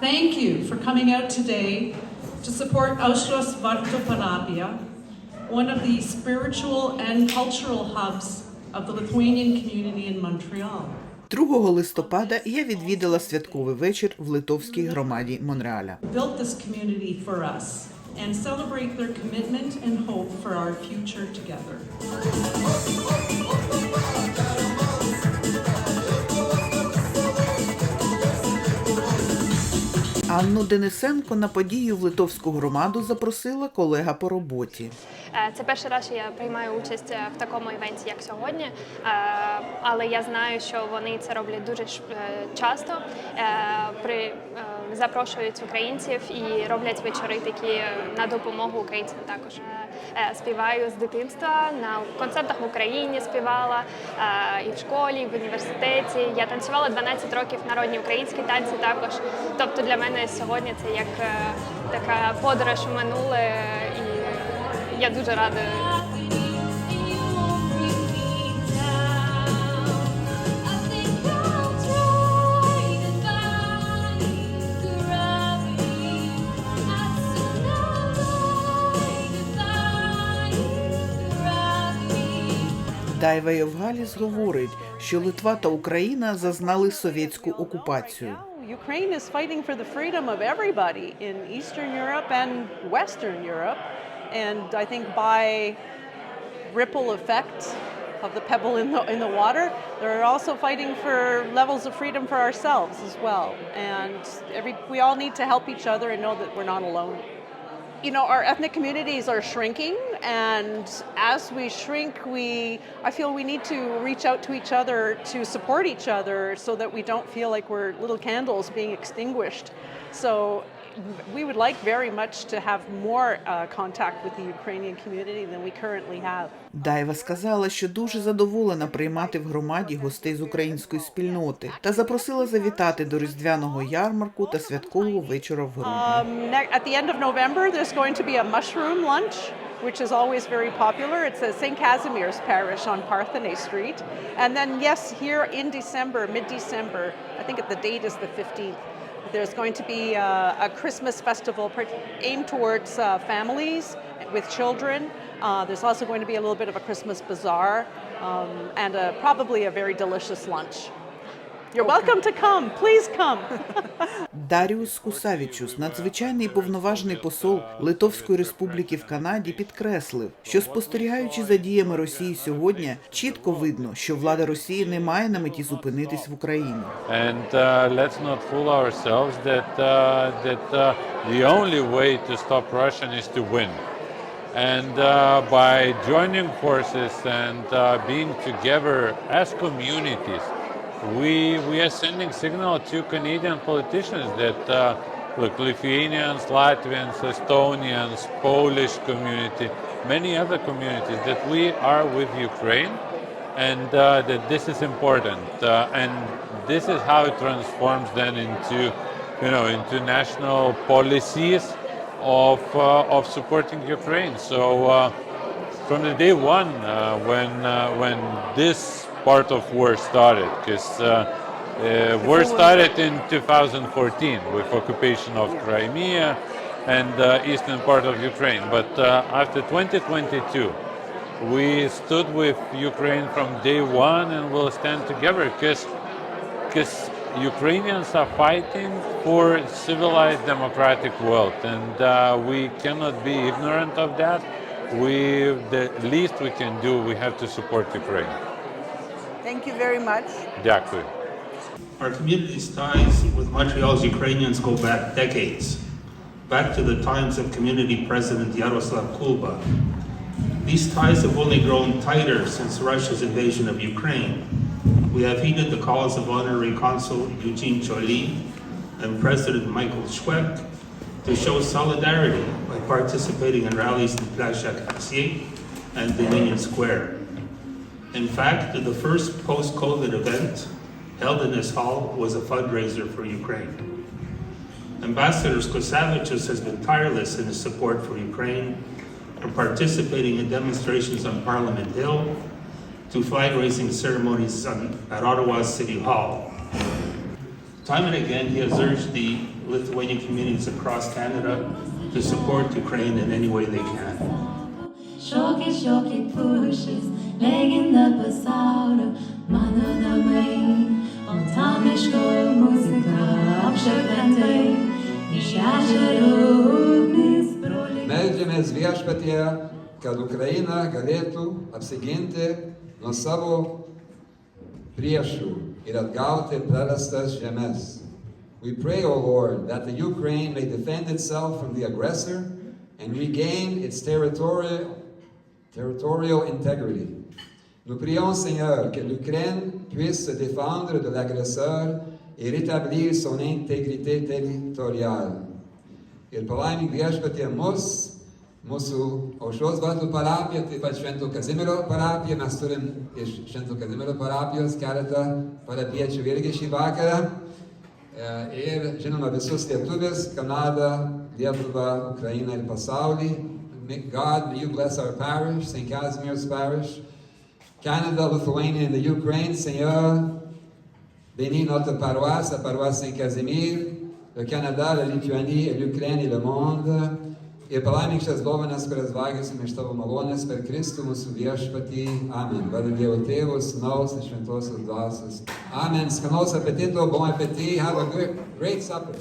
Thank you for coming out today to support Auschwitz Vartopanapia, one of the spiritual and cultural hubs of the Lithuanian community in Montreal. 2 листопада я відвідала святковий вечір в литовській громаді Монреаля. Built this community for us and celebrate their commitment and hope for our future together. Анну Денисенко на подію в литовську громаду запросила колега по роботі. Е, Це перший раз, що я приймаю участь е, в такому івенті, як сьогодні. Е, Але я знаю, що вони це роблять дуже часто. При запрошують українців і роблять вечори такі е, на допомогу українцям також. Е, е, Співаю з дитинства на концертах в Україні співала і в школі, і в університеті. Я танцювала 12 років народні українські танці також. Тобто для мене сьогодні це як така подорож у минуле, і я дуже рада. Дайва Євгаліс говорить, що Литва та Україна зазнали совєтську окупацію. Ukraine is fighting for the freedom of everybody in Eastern Europe and Western Europe. And I think by ripple effect of the pebble in the, in the water, they're also fighting for levels of freedom for ourselves as well. And every, we all need to help each other and know that we're not alone. You know, our ethnic communities are shrinking, and as we shrink, we I feel we need to reach out to each other to support each other so that we don't feel like we're little candles being extinguished. So we would like very much to have more uh, contact with the Ukrainian community than we currently have. Дайва сказала, що дуже задоволена приймати в громаді гостей з української спільноти та запросила завітати до різдвяного ярмарку та святкового вечора в грудні. Um, at the end of November, there's going to be a mushroom lunch, which is always very popular. It's at St. Casimir's Parish on Parthene Street. And then, yes, here in December, mid December, I think the date is the 15th, there's going to be uh, a Christmas festival aimed towards uh, families with children. Uh, there's also going to be a little bit of a Christmas bazaar um, and a, probably a very delicious lunch. You're welcome to come. Please come. Даріус Кусавічус, надзвичайний повноважний посол Литовської Республіки в Канаді, підкреслив, що спостерігаючи за діями Росії сьогодні, чітко видно, що влада Росії не має на меті зупинитись в Україні. And uh, let's not fool ourselves uh, uh, win. And uh, by joining forces and uh, being together as communities, we we are sending signal to Canadian politicians that uh, look, Lithuanians, Latvians, Estonians, Polish community, many other communities, that we are with Ukraine and uh, that this is important uh, and this is how it transforms then into you know into national policies of uh, of supporting Ukraine. So uh, from the day one uh, when when this part of war started because uh, uh, war started in 2014 with occupation of Crimea and uh, eastern part of Ukraine but uh, after 2022 we stood with Ukraine from day one and will stand together because because Ukrainians are fighting for civilized democratic world and uh, we cannot be ignorant of that. We the least we can do we have to support Ukraine. Thank you very much. Дякую. Our community's ties with Montreal's Ukrainians go back decades, back to the times of community president Yaroslav Kulba. These ties have only grown tighter since Russia's invasion of Ukraine. We have heeded the calls of Honorary Consul Eugene Choli and President Michael Schweck to show solidarity by participating in rallies in Place Jacques and Dominion Square. In fact, the first post-COVID event held in this hall was a fundraiser for Ukraine. Ambassador Skosavichus has been tireless in his support for Ukraine, from participating in demonstrations on Parliament Hill to flag-raising ceremonies on, at Ottawa's City Hall. Time and again, he has urged the Lithuanian communities across Canada to support Ukraine in any way they can. Muzika, apšarkantai, iš ežero ugnis broliai. Meldžiamės viešpatie, kad Ukraina galėtų apsiginti nuo savo priešų ir atgauti prarastas žemės. We pray, O Lord, that the Ukraine may defend itself from the aggressor and regain its territorial, territorial integrity. Nous prions, Seigneur, que l'Ukraine puisse se défendre de l'agresseur et rétablir son intégrité territoriale. Ir palaimink viešpatie mus, mūsų aušros vartų parapiją, taip pat Švento Kazimiero parapiją. Mes turim iš Švento Kazimiero parapijos keletą parapiečių irgi šį vakarą. Ir žinoma visus lietuvius, Kanadą, Lietuvą, Ukrainą ir pasaulį. May God, may you bless our parish, St. Casimir's parish. Canada, Lithuania, and the Ukraine, Seigneur, bénis notre paroisse, la paroisse Saint-Casimir, le Canada, la Lituanie, l'Ukraine et le monde. Ir palaimink šias dovanas, kurias vagiusim iš tavo malonės per Kristų mūsų viešpatį. Amen. Vardu Dievo Tėvų, Sūnaus ir Šventosios Dvasios. Amen. Skanaus apetito, bon appetit. Have a great, great supper.